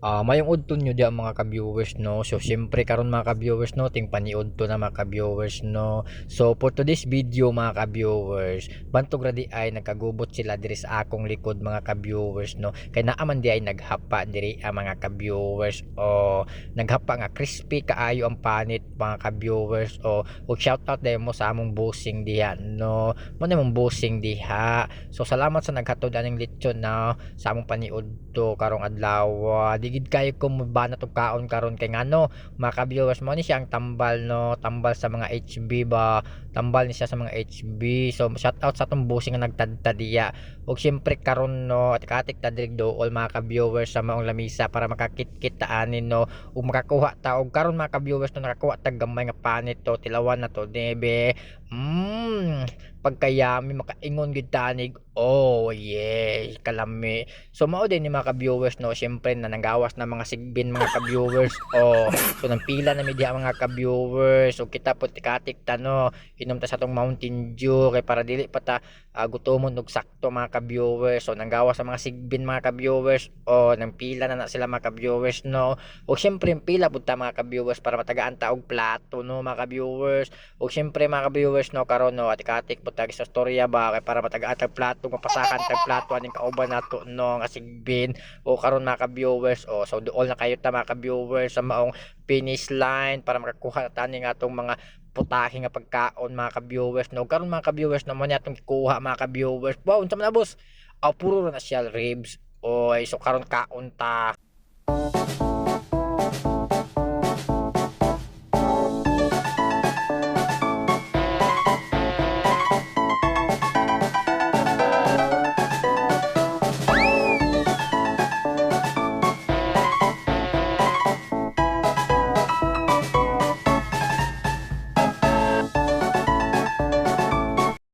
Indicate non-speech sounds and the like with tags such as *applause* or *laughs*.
Ah, mayong udto nyo diya mga ka-viewers no. So syempre karon mga ka-viewers no, ting paniud to na mga ka-viewers no. So for today's video mga ka-viewers, bantog ra di ay nagkagubot sila diri sa akong likod mga ka-viewers no. Kay naaman di ay naghapa diri ang mga ka-viewers o naghapa nga crispy kaayo ang panit mga ka-viewers o og shout out dahil mo sa among bossing diha no. Mo na mong bossing diha. So salamat sa naghatod aning lechon na sa among paniud to karong adlaw. Ah, digid kayo ko mabanat og kaon karon kay ngano mga ka-viewers mo ni siya ang tambal no tambal sa mga HB ba? Tambal ni siya sa mga HB so shout out sa atong bossing nga nagtadta diya. Ug syempre karon no at katik ta diri dool mga ka-viewers sa maong lamisa para makakit-kit ta anin no ug makakuha ta. Og karon mga ka-viewers no nakakuha ta gamay nga panit to tilawan na to nebe mm pagkayami makaingon gid tanig oh yes kalami. So mao din ni mga ka-viewers no? Syempre na nanggawas na mga sigbin mga ka-viewers. *laughs* Oh so nang pila na media mga ka-viewers. So kita po tikatik ta no? Inom ta sa tong Mountain Dew kay para dili pa ta uh, gutomon og sakto mga ka-viewers so nanggawas sa mga sigbin mga ka-viewers oh nang pila na na sila mga ka-viewers no? O syempre pila pud ta mga ka-viewers para matagaan ta og plato no mga ka-viewers? O syempre mga ka-viewers no karon no at ikatik po tag sa storya ba? Kay para matagaan tag plato mapasakan tag plato aning kauban nato no nga sigbin. O karon mga ka-viewers o so dool na kayo ta mga ka-viewers sa maong finish line para makakuha ta ning atong mga putahe nga pagkaon mga ka-viewers no? Karon mga ka-viewers na mo ni atong kuha mga ka-viewers. Wow unsa man na boss? Aw puro na siya ribs. Oy so karon kaon ta